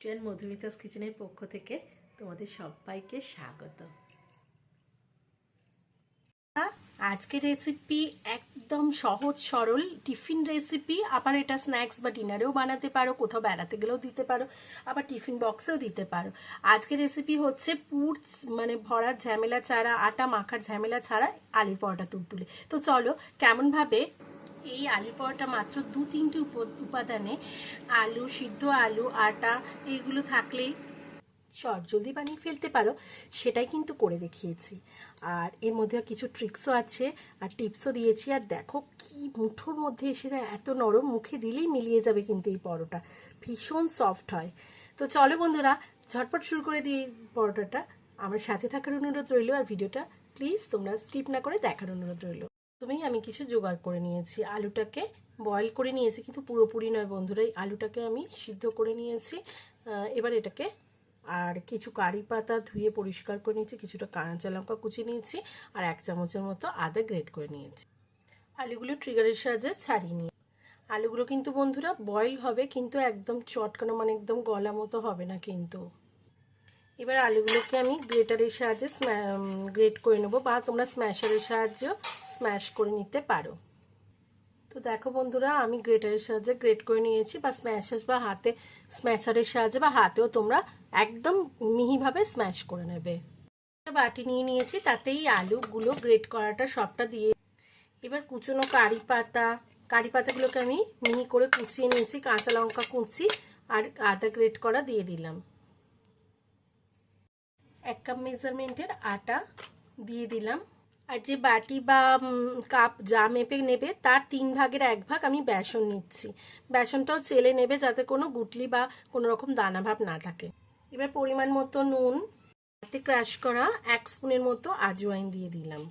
Train Madhumita's কিচেনের পক্ষ থেকে তোমাদের সবাইকে স্বাগত। আজকের রেসিপি একদম সহজ, সরল, টিফিন রেসিপি আবার এটা স্ন্যাক্স বা ডিনারেও বানাতে পারো, কোথাও বেড়াতে গেলেও দিতে পারো, আবার টিফিন বক্সেও দিতে পারো। আজকের রেসিপি হচ্ছে পুর মানে ভরার ঝামেলা ছাড়া, আটা মাখার ঝামেলা ছাড়া আলুর পরোটা তুলতুলে। তো চলো, কেমনভাবে এই আলু পরোটা মাত্র দু তিনটি উপাদানে, আলু, সিদ্ধ আলু, আটা এইগুলো থাকলেই শর্ট জলদি বানিয়ে ফেলতে পারো, সেটাই কিন্তু করে দেখিয়েছি। আর এর মধ্যে কিছু ট্রিক্সও আছে, আর টিপসও দিয়েছি। আর দেখো কি মুঠোর মধ্যে এসে এত নরম মুখে দিলেই মিলিয়ে যাবে কিন্তু এই পরোটা। ভীষণ সফট হয়। তো চলো বন্ধুরা, ঝটপট শুরু করে দিই পরোটাটা। আমার সাথে থাকার অনুরোধ রইল, আর ভিডিওটা প্লিজ তোমরা স্কিপ না করে দেখার অনুরোধ রইল। তুমি আমি কিছু জোগাড় করে নিয়েছি। আলুটাকে বয়েল করে নিয়েছি, কিন্তু পুরোপুরি নয় বন্ধুরা, এই আলুটাকে আমি সিদ্ধ করে নিয়েছি। এবার এটাকে আর কিছু কারি পাতা ধুয়ে পরিষ্কার করে নিয়েছি, কিছুটা কাঁচা লঙ্কা কুচি নিয়েছি, আর এক চামচের মতো আদা গ্রেট করে নিয়েছি। আলুগুলো ট্রিগারের সাহায্যে ছাড়িয়ে নিয়ে আলুগুলো কিন্তু বন্ধুরা বয়েল হবে, কিন্তু একদম চটকানো মানে একদম গলা মতো হবে না কিন্তু। এবার আলুগুলোকে আমি গ্রেটারের সাহায্যে গ্রেট করে নেব, বা তোমরা স্ম্যাশারের সাহায্যেও স্ম্যাশ করে নিতে পারো। তো দেখো বন্ধুরা, আমি গ্রেটারের সাহায্যে গ্রেট করে নিয়েছি বা স্ম্যাশার বা হাতে স্ম্যাশারের সাহায্যে বা হাতেও তোমরা একদম মিহিভাবে স্ম্যাশ করে নেবে। বাটি নিয়ে নিয়েছি, তাতেই আলুগুলো গ্রেট করাটা সবটা দিয়ে এবার কুচনো কারি পাতা, কারি পাতাগুলোকে আমি মিহি করে কুচিয়ে নিয়েছি, কাঁচা লঙ্কা কুচি আর আদা গ্রেট করা দিয়ে দিলাম। এক কাপ মেজারমেন্টের আটা দিয়ে দিলাম। আর যে বাটি বা কাপ যা মেপে নেবে, তার তিন ভাগের এক ভাগ আমি বেসন নিচ্ছি। বেসনটাও চেলে নেবে যাতে কোনো গুটলি বা কোনো রকম দানা ভাব না থাকে। এবার পরিমাণ মতো নুন হাতে ক্রাশ করা এক স্পুনের মতো আজওয়াইন দিয়ে দিলাম।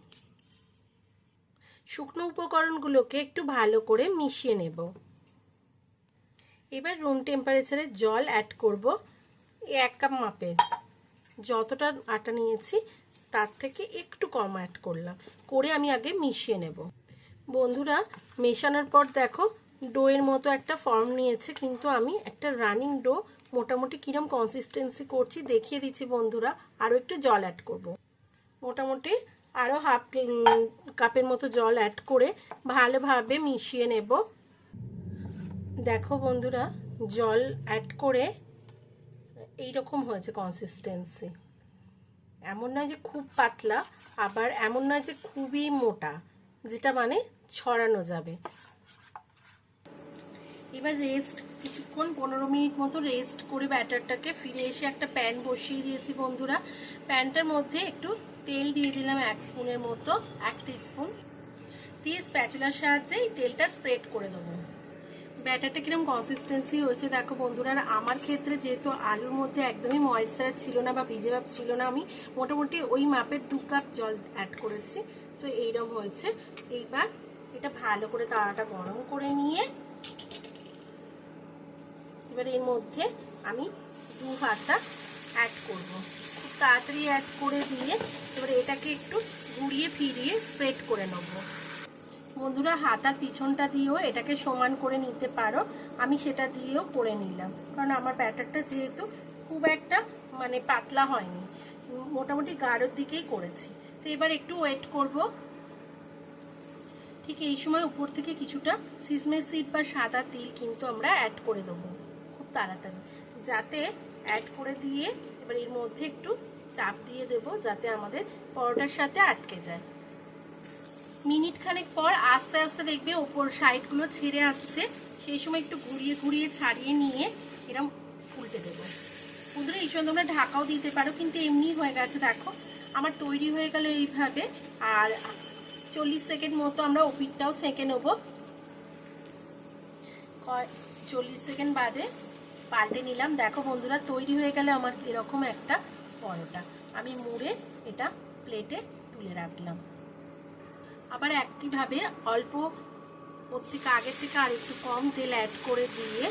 শুকনো উপকরণগুলোকে একটু ভালো করে মিশিয়ে নেব। এবার রুম টেম্পারেচারে জল অ্যাড করব। এক কাপ মাপের। যতটা আটা নিয়েছি তার থেকে একটু কম অ্যাড করলাম। করে আমি আগে মিশিয়ে নেব। বন্ধুরা, মেশানোর পর দেখো, ডোয়ের মতো একটা ফর্ম নিয়েছে, কিন্তু আমি একটা রানিং ডো মোটামুটি কিরম কনসিস্টেন্সি করছি দেখিয়ে দিচ্ছি বন্ধুরা, আরও একটু জল অ্যাড করব। মোটামুটি আরও হাফ কাপের মতো জল অ্যাড করে ভালোভাবে মিশিয়ে নেব। দেখো বন্ধুরা, জল অ্যাড করে এইরকম হয়েছে কনসিস্টেন্সি এমন নয় যে খুব পাতলা, আবার এমন নয় যে খুবই মোটা, যেটা মানে ছড়ানো যাবে। এবার রেস্ট কিছুক্ষণ পনেরো মিনিট মতো রেস্ট করে ব্যাটারটাকে ফিরে এসে একটা প্যান বসিয়ে দিয়েছি বন্ধুরা। প্যানটার মধ্যে একটু তেল দিয়ে দিলাম এক স্পুনের মতো, এক স্পুন দিয়ে স্প্যাচুলার সাহায্যে এই তেলটা স্প্রেড করে দেবো। ব্যাটারটা কীরকম কনসিস্টেন্সি হয়েছে? দেখো বন্ধুরা, আর আমার ক্ষেত্রে যেহেতু আলুর মধ্যে একদমই ময়েশ্চার ছিল না বা ভিজে ভাব ছিল না, আমি মোটামুটি ওই মাপের দু কাপ জল অ্যাড করেছি। তো এইরকম হয়েছে। এইবার এটা ভালো করে তাওয়াটা গরম করে নিয়ে, এবার এর মধ্যে আমি দু হাতা অ্যাড করব। খুব তাড়াতাড়ি অ্যাড করে দিয়ে এবার এটাকে একটু ঘুরিয়ে ফিরিয়ে স্প্রেড করে নেব। বন্ধুরা হাতার পিছনটা দিয়েও এটাকে সমান করে নিতে পারো। আমি সেটা দিয়েও করে নিলাম। কারণ আমার ব্যাটারটা যেহেতু খুব একটা মানে পাতলা হয়নি, মোটামুটি গাঢ়র দিকেই করেছি। তো এবার একটু ওয়েট করব। ঠিক এই সময় উপর থেকে কিছুটা সিজমে সিড বা সাদা তিল কিন্তু আমরা অ্যাড করে দেবো। খুব তাড়াতাড়ি। যাতে অ্যাড করে দিয়ে এবার এর মধ্যে একটু চাপ দিয়ে দেব, যাতে আমাদের পরোটার সাথে আটকে যায়। মিনিট খানেক পর আস্তে আস্তে দেখবে ওপর সাইডগুলো ছেড়ে আসছে। সেই সময় একটু ঘুরিয়ে ঘুরিয়ে ছাড়িয়ে নিয়ে এরম উল্টে দেবো। বন্ধুরা এই সময় তোমরা ঢাকাও দিতে পারো, কিন্তু এমনি হয়ে গেছে, দেখো। আমার তৈরি হয়ে গেল এইভাবে। আর চল্লিশ সেকেন্ড মতো আমরা ওপিটটাও সেঁকে নেব। চল্লিশ সেকেন্ড বাদে পাল্টে নিলাম। দেখো বন্ধুরা, তৈরি হয়ে গেলে আমার এরকম একটা পরোটা। আমি মুড়ে এটা প্লেটে তুলে রাখলাম। আবার একইভাবে অল্প ওর থেকে আগের থেকে আর একটু কম তেল অ্যাড করে দিয়ে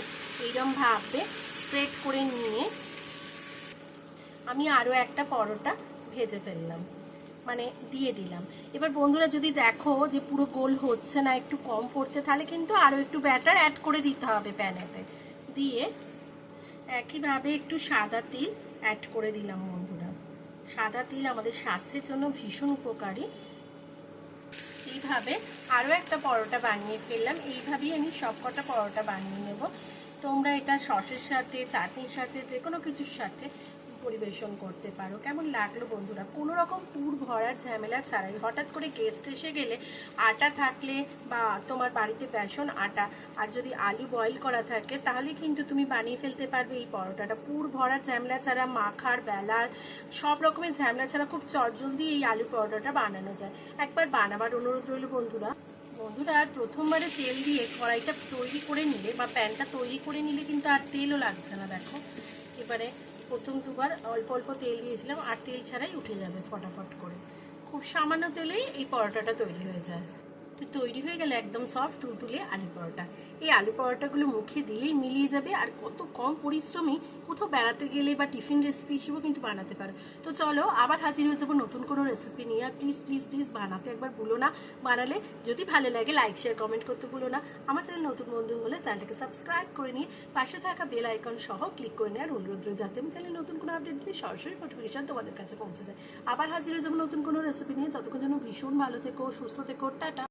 এইরকম ভাবে স্প্রেড করে নিয়ে আমি আরও একটা পরোটা ভেজে ফেললাম মানে দিয়ে দিলাম। এবার বন্ধুরা যদি দেখো যে পুরো গোল হচ্ছে না, একটু কম পড়ছে, তাহলে কিন্তু আরও একটু ব্যাটার অ্যাড করে দিতে হবে প্যানেতে দিয়ে একইভাবে একটু সাদা তিল অ্যাড করে দিলাম বন্ধুরা। সাদা তিল আমাদের স্বাস্থ্যের জন্য ভীষণ উপকারী। এইভাবে আরও একটা পরোটা বানিয়ে ফেললাম, এইভাবেই আমি সবকটা পরোটা বানিয়ে নেব। তোমরা এটা সসের সাথে, চাটনির সাথে যে কোনো কিছুর সাথে পরিবেশন করতে পারো। কেমন লাগল বন্ধুরা? কোনো রকম পুর ভরার ঝামেলা ছাড়াই হঠাৎ করে গেস্ট এসে গেলে আটা থাকলে বা তোমার বাড়িতে বেসন আটা আর যদি আলু বয়েল করা থাকে, তাহলে কিন্তু তুমি বানিয়ে ফেলতে পারবে এই পরোটাটা। পুর ভরার ঝামেলা ছাড়া মাখার, বেলার সব রকমের ঝামেলা ছাড়া খুব চটজলদি এই আলু পরোটাটা বানানো যায়। একবার বানাবার অনুরোধ রইল বন্ধুরা। বন্ধুরা আর প্রথমবারে তেল দিয়ে কড়াইটা তৈরি করে নিলে বা প্যানটা তৈরি করে নিলে কিন্তু আর তেলও লাগছে না, দেখো। এবারে প্রথম দুবার অল্প অল্প তেল দিয়েছিলাম, আর তেল ছাড়াই উঠে যাবে ফটাফট করে। খুব সামান্য তেলেই এই পরোটাটা তৈরি হয়ে যায়। তো তৈরি হয়ে গেলে একদম সফট তুলতুলে আলু পরোটা। এই আলু পরোটাগুলো মুখে দিলেই মিলিয়ে যাবে আর কত কম পরিশ্রমী কোথাও বেড়াতে গেলে বা টিফিন রেসিপি হিসেবেও কিন্তু বানাতে পারো। তো চলো আবার হাজির হয়ে যাব নতুন কোনো রেসিপি নিয়ে। আর প্লিজ প্লিজ প্লিজ বানাতে একবার ভুলো না। বানালে যদি ভালো লাগে লাইক শেয়ার কমেন্ট করতে ভুলো না। আমার চ্যানেল নতুন বন্ধু হলে চ্যানেলটাকে সাবস্ক্রাইব করে নিয়ে পাশে থাকা বেল আইকন সহ ক্লিক করে নেওয়ার অনুরোধ রইল যাতে আমি চ্যানেলে নতুন কোনো আপডেট দিলে সরাসরি নোটিফিকেশন তোমাদের কাছে পৌঁছে যায়। আবার হাজির হয়ে যাব নতুন কোনো রেসিপি নিয়ে। ততক্ষণ যেন ভীষণ ভালো থেকো, সুস্থ থেকো, টাটা।